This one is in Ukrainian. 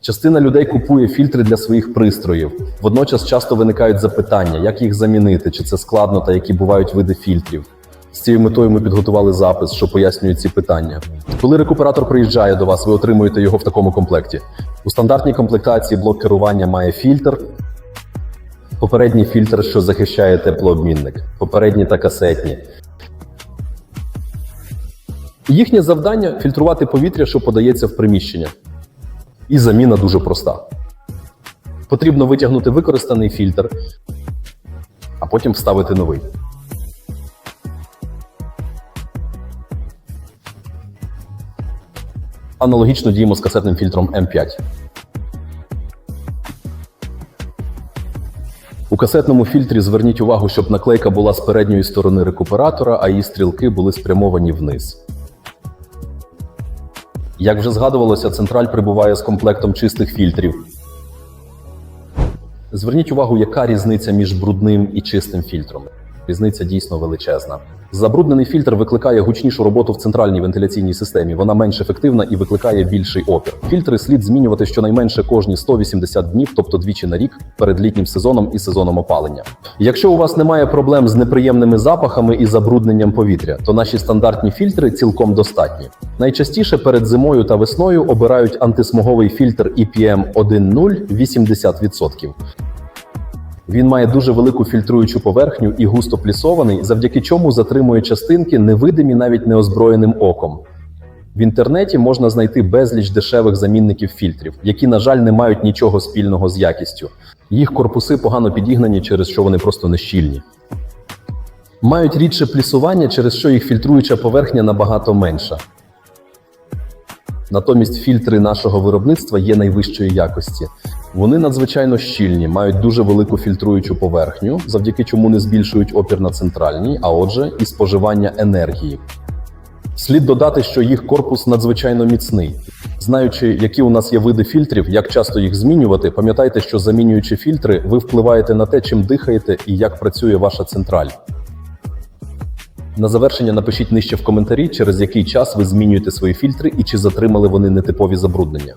Частина людей купує фільтри для своїх пристроїв. Водночас часто виникають запитання, як їх замінити, чи це складно та які бувають види фільтрів. З цією метою ми підготували запис, що пояснює ці питання. Коли рекуператор приїжджає до вас, ви отримуєте його в такому комплекті. У стандартній комплектації блок керування має фільтр, попередній фільтр, що захищає теплообмінник, попередні та касетні. Їхнє завдання фільтрувати повітря, що подається в приміщення. І заміна дуже проста. Потрібно витягнути використаний фільтр, а потім вставити новий. Аналогічно діємо з касетним фільтром М5. У касетному фільтрі зверніть увагу, щоб наклейка була з передньої сторони рекуператора, а її стрілки були спрямовані вниз. Як вже згадувалося, централь прибуває з комплектом чистих фільтрів. Зверніть увагу, яка різниця між брудним і чистим фільтром. Різниця дійсно величезна. Забруднений фільтр викликає гучнішу роботу в центральній вентиляційній системі. Вона менш ефективна і викликає більший опір. Фільтри слід змінювати щонайменше кожні 180 днів, тобто двічі на рік, перед літнім сезоном і сезоном опалення. Якщо у вас немає проблем з неприємними запахами і забрудненням повітря, то наші стандартні фільтри цілком достатні. Найчастіше перед зимою та весною обирають антисмоговий фільтр EPM 1.0 80%. Він має дуже велику фільтруючу поверхню і густо плісований, завдяки чому затримує частинки, невидимі навіть неозброєним оком. В інтернеті можна знайти безліч дешевих замінників фільтрів, які, на жаль, не мають нічого спільного з якістю. Їх корпуси погано підігнані, через що вони просто нещільні. Мають рідше плісування, через що їх фільтруюча поверхня набагато менша. Натомість фільтри нашого виробництва є найвищої якості. Вони надзвичайно щільні, мають дуже велику фільтруючу поверхню, завдяки чому не збільшують опір на центральній, а отже, і споживання енергії. Слід додати, що їх корпус надзвичайно міцний. Знаючи, які у нас є види фільтрів, як часто їх змінювати, пам'ятайте, що замінюючи фільтри, ви впливаєте на те, чим дихаєте і як працює ваша централь. На завершення напишіть нижче в коментарі, через який час ви змінюєте свої фільтри і чи затримали вони нетипові забруднення.